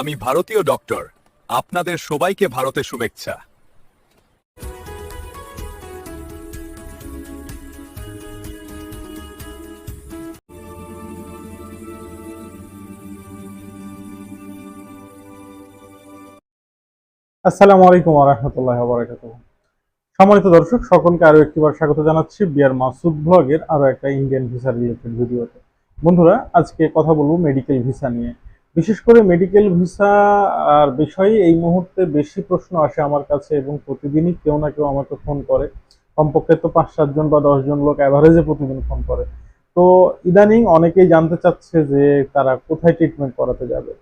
আমি ভারতীয় ডক্টর। আপনাদের সবাইকে ভারতে শুভেচ্ছা। আসসালামু আলাইকুম রহমতুল্লাহ বারাকাত সম্মানিত দর্শক, সকলকে আরও একটিবার স্বাগত জানাচ্ছি বিয়ার মাসুদ ব্লগের আরও একটা ইন্ডিয়ান ভিসা রিলেটেড ভিডিওতে। বন্ধুরা, আজকে কথা বলব মেডিকেল ভিসা নিয়ে। বিশেষ করে মেডিকেল ভিসা আর বিষয়ে এই মুহূর্তে বেশি প্রশ্ন আসে আমার কাছে এবং প্রতিদিনই কেউ না কেউ আমাকে ফোন করে। কমপক্ষে তো পাঁচ সাতজন বা দশজন লোক অ্যাভারেজে প্রতিদিন ফোন করে। তো ইদানিং অনেকেই জানতে চাচ্ছে যে তারা কোথায় ট্রিটমেন্ট করাতে যাবে?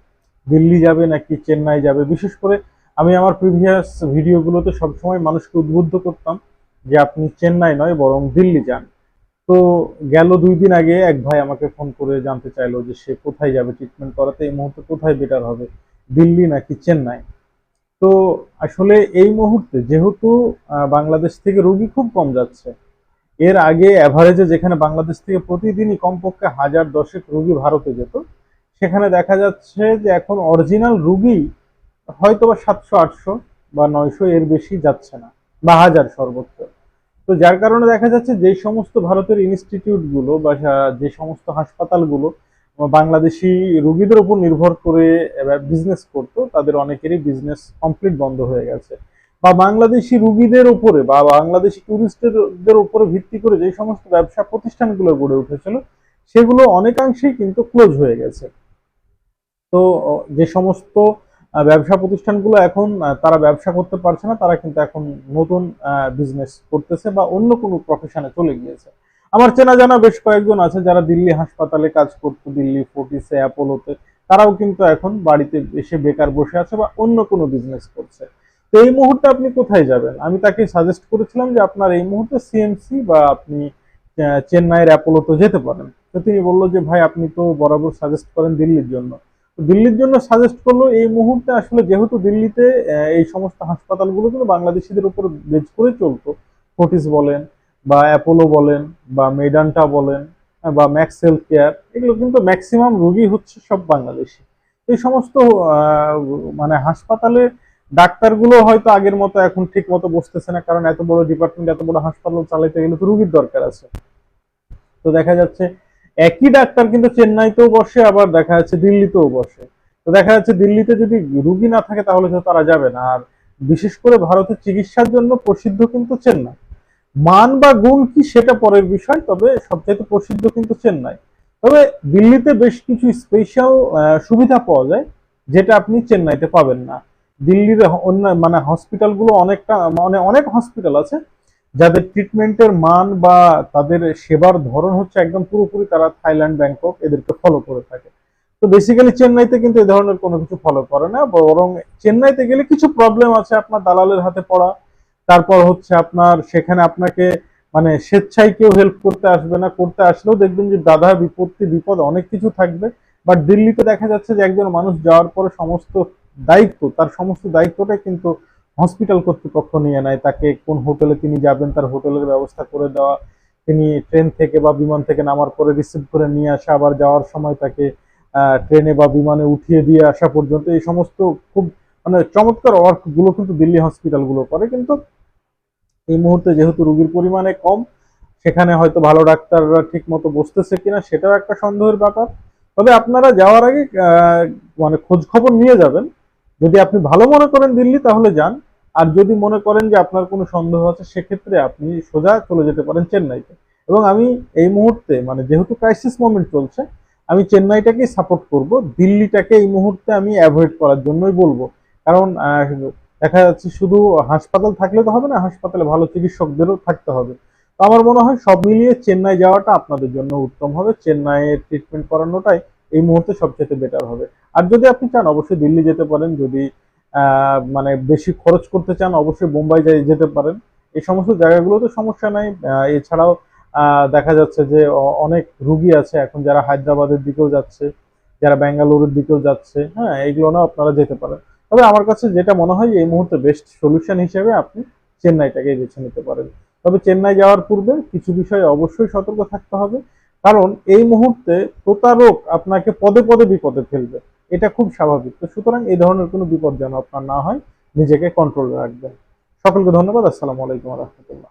দিল্লি যাবে নাকি চেন্নাই যাবে? বিশেষ করে আমি আমার প্রিভিয়াস ভিডিওগুলোতে সবসময় মানুষকে উদ্বুদ্ধ করতাম যে আপনি চেন্নাই নয়, বরং দিল্লি যান। তো গেল দুই দিন আগে এক ভাই আমাকে ফোন করে জানতে চাইলো যে সে কোথায় যাবে ট্রিটমেন্ট করাতে, এই মুহূর্তে কোথায় বেটার হবে? দিল্লি নাকি চেন্নাই? তো আসলে এই মুহূর্তে যেহেতু বাংলাদেশ থেকে রোগী খুব কম যাচ্ছে, এর আগে অ্যাভারেজে যেখানে বাংলাদেশ থেকে প্রতিদিনই কমপক্ষে হাজার দশেক রুগী ভারতে যেত, সেখানে দেখা যাচ্ছে যে এখন অরিজিনাল রুগী হয়তো বা সাতশো, আটশো বা নয়শো এর বেশি যাচ্ছে না, বা হাজার সর্বোচ্চ। তো যার কারণে দেখা যাচ্ছে যে সমস্ত ভারতের ইনস্টিটিউটগুলো বা যে সমস্ত হাসপাতালগুলো বাংলাদেশি রুগীদের উপর নির্ভর করে বিজনেস করতো, তাদের অনেকেরই বিজনেস কমপ্লিট বন্ধ হয়ে গেছে। বা বাংলাদেশি রুগীদের উপরে বা বাংলাদেশি টুরিস্টদের উপরে ভিত্তি করে যে সমস্ত ব্যবসা প্রতিষ্ঠানগুলো গড়ে উঠেছিল, সেগুলো অনেকাংশেই কিন্তু ক্লোজ হয়ে গেছে। তো যে সমস্ত ব্যবসা প্রতিষ্ঠানগুলো এখন তারা ব্যবসা করতে পারছে না, তারা কিন্তু এখন নতুন বিজনেস করতেছে বা অন্য কোনো প্রফেশনে চলে গিয়েছে। আমার চেনা জানা বেশ কয়েকজন আছে যারা দিল্লি হাসপাতালে কাজ করতো, দিল্লি ফোর্টিসে, অ্যাপোলোতে। তারাও কিন্তু এখন বাড়িতে এসে বেকার বসে আছে বা অন্য কোনো বিজনেস করছে। তো এই মুহূর্তে আপনি কোথায় যাবেন? আমি তাকে সাজেস্ট করেছিলাম যে আপনার এই মুহূর্তে সিএমসি বা আপনি চেন্নাইয়ের অ্যাপোলোতে যেতে পারেন। তো তিনি বলল যে, ভাই, আপনি তো বরাবর সাজেস্ট করেন দিল্লির জন্য। দিল্লির জন্য সাজেস্ট করল, এই মুহূর্তে আসলে যেহেতু দিল্লিতে এই সমস্ত হাসপাতালগুলো কিন্তু বাংলাদেশিদের উপর বেজ করে চলতো। ফোর্টিস বলেন বা অ্যাপোলো বলেন বা মেডান্টা বলেন বা ম্যাক্স হেলথ কেয়ার এগুলো কিন্তু ম্যাক্সিমাম রোগী হচ্ছে সব বাংলাদেশি। এই সমস্ত মানে হাসপাতালে ডাক্তারগুলো হয়তো আগের মতো এখন ঠিক মতো বসতেছে না, কারণ এত বড় ডিপার্টমেন্ট এত বড় হাসপাতাল চালাইতে গেলে তো রুগীর দরকার আছে। তো দেখা যাচ্ছে একই ডাক্তার কিন্তু চেন্নাইতেও বসে, আবার দেখা যাচ্ছে দিল্লিতেও বসে। তো দেখা যাচ্ছে দিল্লিতে যদি রুগী না থাকে তাহলে তারা যাবে না। আর বিশেষ করে ভারতের চিকিৎসার জন্য প্রসিদ্ধ কিন্তু চেন্নাই। মান বা গুণ কি সেটা পরের বিষয়, তবে সবচাইতে প্রসিদ্ধ কিন্তু চেন্নাই। তবে দিল্লিতে বেশ কিছু স্পেশাল সুবিধা পাওয়া যায়, যেটা আপনি চেন্নাইতে পাবেন না। দিল্লির অন্য মানে হসপিটালগুলো অনেকটা মানে অনেক হসপিটাল আছে যাদের ট্রিটমেন্টের মান বা তাদের সেবার ধরন হচ্ছে একদম পুরোপুরি তারা থাইল্যান্ড, ব্যাংকক এদেরকে ফলো করে থাকে। তো বেসিক্যালি চেন্নাইতে কিন্তু এই ধরনের কোনো কিছু ফলো করে না, বরং চেন্নাইতে গেলে কিছু প্রবলেম আছে আপনার দালালের হাতে পড়া। তারপর হচ্ছে আপনার সেখানে আপনাকে মানে স্বেচ্ছায় কেউ হেল্প করতে আসবে না, করতে আসলেও দেখবেন যে বাধা বিপত্তি, বিপদ অনেক কিছু থাকবে। বাট দিল্লিতে দেখা যাচ্ছে যে একজন মানুষ যাওয়ার পরে সমস্ত দায়িত্ব, তার সমস্ত দায়িত্বটাই কিন্তু হসপিটাল কর্তৃপক্ষ নিয়ে নেয়। তাকে কোন হোটেলে তিনি যাবেন তার হোটেলের ব্যবস্থা করে দেওয়া। তিনি ট্রেন থেকে বা বিমান থেকে নামার পরে রিসিভ করে নিয়ে আসা, আবার যাওয়ার সময় তাকে ট্রেনে বা বিমানে উঠিয়ে দিয়ে আসা পর্যন্ত এই সমস্ত খুব মানে চমৎকার ওয়ার্কগুলো কিন্তু দিল্লি হসপিটালগুলো করে। কিন্তু এই মুহূর্তে যেহেতু রোগীর পরিমাণে কম, সেখানে হয়তো ভালো ডাক্তাররা ঠিক মতো বসতেছে কিনা সেটাও একটা সন্দেহের ব্যাপার। তবে আপনারা যাওয়ার আগে মানে খোঁজ খবর নিয়ে যাবেন। যদি আপনি ভালো মনে করেন দিল্লি, তাহলে যান। আর যদি মনে করেন যে আপনার কোনো সন্দেহ আছে, সেক্ষেত্রে আপনি সোজা চলে যেতে পারেন চেন্নাইতে। এবং আমি এই মুহূর্তে মানে যেহেতু ক্রাইসিস মোমেন্ট চলছে, আমি চেন্নাইটাকেই সাপোর্ট করব। দিল্লিটাকে এই মুহূর্তে আমি অ্যাভয়েড করার জন্যই বলব। কারণ দেখা যাচ্ছে শুধু হাসপাতাল থাকলে তো হবে না, হাসপাতালে ভালো চিকিৎসকদেরও থাকতে হবে। তো আমার মনে হয় সব মিলিয়ে চেন্নাই যাওয়াটা আপনাদের জন্য উত্তম হবে। চেন্নাইয়ে ট্রিটমেন্ট করানোটাই এই মুহূর্তে সবচেয়ে বেটার হবে। আর যদি আপনি চান, অবশ্যই দিল্লি যেতে পারেন। যদি মানে বেশি খরচ করতে চান, অবশ্যই বোম্বাই যেতে পারেন। এই সমস্ত জায়গাগুলোতে সমস্যা নাই। এছাড়াও দেখা যাচ্ছে যে অনেক রুগী আছে এখন যারা হায়দ্রাবাদের দিকেও যাচ্ছে, যারা ব্যাঙ্গালোরের দিকেও যাচ্ছে। হ্যাঁ এইগুলো না আপনারা যেতে পারেন। তবে আমার কাছে যেটা মনে হয় এই মুহূর্তে বেস্ট সলিউশন হিসেবে আপনি চেন্নাইটাকে বেছে নিতে পারেন। তবে চেন্নাই যাওয়ার পূর্বে কিছু বিষয়ে অবশ্যই সতর্ক থাকতে হবে। কারণ এই মুহূর্তে প্রতারক আপনাকে পদে পদে বিপদে ফেলবে। এটা খুব স্বাভাবিক। তো সুতরাং এই ধরনের কোনো বিপদ যেন আপনার না হয়, নিজেকে কন্ট্রোলে রাখবেন। সকলকে ধন্যবাদ। আসসালামু আলাইকুম রহমতুল্লাহ।